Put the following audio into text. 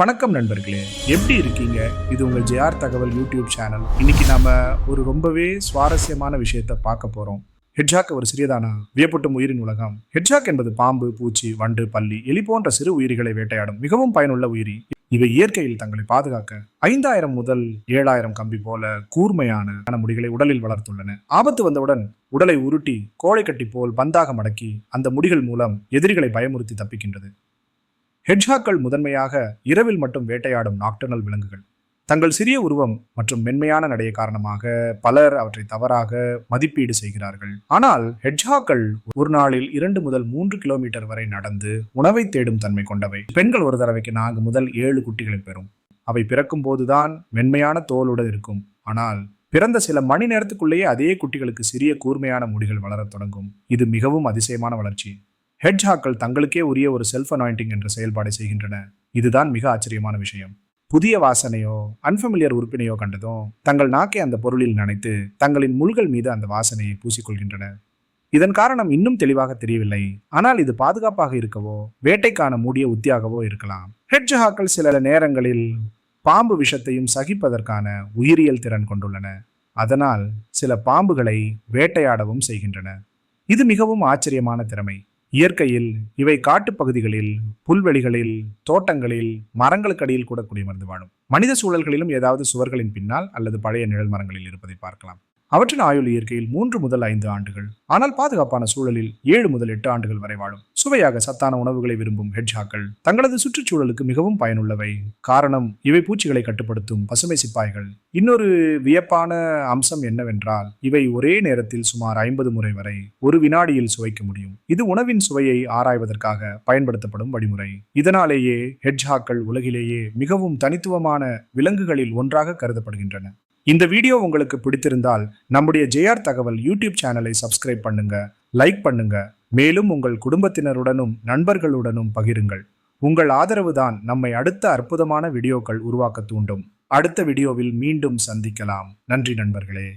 வணக்கம் நண்பர்களே. எப்படி இருக்கீங்க? இது உங்கள் ஜேஆர் தகவல் யூடியூப் சேனல். இன்னைக்கு நாம ஒரு ரொம்பவே சுவாரஸ்யமான விஷயத்தை பார்க்க போறோம். ஹெட்ஜாக் ஒரு சிறியதான வியப்பட்டும் உயிரின் உலகம். ஹெட்ஜாக் என்பது பாம்பு பூச்சி வண்டு பள்ளி எலி போன்ற சிறு உயிரிகளை வேட்டையாடும் மிகவும் பயனுள்ள உயிரி. இவை இயற்கையில் தங்களை பாதுகாக்க ஐந்தாயிரம் முதல் ஏழாயிரம் கம்பி போல கூர்மையான முடிகளை உடலில் வளர்த்துள்ளன. ஆபத்து வந்தவுடன் உடலை உருட்டி கோழை கட்டி போல் பந்தாக மடக்கி அந்த முடிகள் மூலம் எதிரிகளை பயமுறுத்தி தப்பிக்கின்றது. ஹெட்ஜாக்கள் முதன்மையாக இரவில் மட்டும் வேட்டையாடும் நாக்டர்னல் விலங்குகள். தங்கள் சிறிய உருவம் மற்றும் மென்மையான நடைய காரணமாக பலர் அவற்றை தவறாக மதிப்பீடு செய்கிறார்கள். ஆனால் ஹெட்ஜாக்கள் ஒரு நாளில் இரண்டு முதல் மூன்று கிலோமீட்டர் வரை நடந்து உணவை தேடும் தன்மை கொண்டவை. பெண்கள் ஒரு தடவைக்கு நான்கு முதல் ஏழு குட்டிகளை பெறும். அவை பிறக்கும் போதுதான் மென்மையான தோலுடன் இருக்கும். ஆனால் பிறந்த சில மணி நேரத்துக்குள்ளேயே அதே குட்டிகளுக்கு சிறிய கூர்மையான முடிகள் வளரத் தொடங்கும். இது மிகவும் அதிசயமான வளர்ச்சி. ஹெட்ஜாக்கள் தங்களுக்கே உரிய ஒரு செல்ஃப் அனாயிண்டிங் என்ற செயல்பாடை செய்கின்றன. இதுதான் மிக ஆச்சரியமான விஷயம். புதிய வாசனையோ அன்ஃபமிலியர் உறுப்பினையோ கண்டதும் தங்கள் நாக்கை அந்த பொருளில் நனைத்து தங்களின் முள்கள் மீது அந்த வாசனையை பூசிக்கொள்கின்றன. இதன் காரணம் இன்னும் தெளிவாக தெரியவில்லை. ஆனால் இது பாதுகாப்பாக இருக்கவோ வேட்டைக்கான மூடிய உத்தியாகவோ இருக்கலாம். ஹெட்ஜஹாக்கள் சில நேரங்களில் பாம்பு விஷத்தையும் சகிப்பதற்கான உயிரியல் திறன் கொண்டுள்ளன. அதனால் சில பாம்புகளை வேட்டையாடவும் செய்கின்றன. இது மிகவும் ஆச்சரியமான திறமை. இயற்கையில் இவை காட்டுப் பகுதிகளில் புல்வெளிகளில் தோட்டங்களில் மரங்களுக்கடியில் கூட குடிமர்ந்து வாழும். மனித சூழல்களிலும் ஏதாவது சுவர்களின் பின்னால் அல்லது பழைய நிழல் மரங்களில் இருப்பதை பார்க்கலாம். அவற்றின் ஆயுள் இயற்கையில் மூன்று முதல் ஐந்து ஆண்டுகள் ஆனால் பாதுகாப்பான சூழலில் ஏழு முதல் எட்டு ஆண்டுகள் வரை வாழும். சுவையாக சத்தான உணவுகளை விரும்பும் ஹெட்ஜாக்கள் தங்களது சுற்றுச்சூழலுக்கு மிகவும் பயனுள்ளவை. காரணம் இவை பூச்சிகளை கட்டுப்படுத்தும் பசுமை சிப்பாய்கள். இன்னொரு வியப்பான அம்சம் என்னவென்றால் இவை ஒரே நேரத்தில் சுமார் ஐம்பது முறை வரை ஒரு வினாடியில் சுவைக்க முடியும். இது உணவின் சுவையை ஆராய்வதற்காக பயன்படுத்தப்படும் வழிமுறை. இதனாலேயே ஹெட்ஜாக்கள் உலகிலேயே மிகவும் தனித்துவமான விலங்குகளில் ஒன்றாக கருதப்படுகின்றன. இந்த வீடியோ உங்களுக்கு பிடித்திருந்தால் நம்முடைய ஜேஆர் தகவல் யூடியூப் சேனலை சப்ஸ்கிரைப் பண்ணுங்க லைக் பண்ணுங்க மேலும் உங்கள் குடும்பத்தினருடனும் நண்பர்களுடனும் பகிருங்கள். உங்கள் ஆதரவு தான் நம்மை அடுத்த அற்புதமான வீடியோக்கள் உருவாக்க தூண்டும். அடுத்த வீடியோவில் மீண்டும் சந்திக்கலாம். நன்றி நண்பர்களே.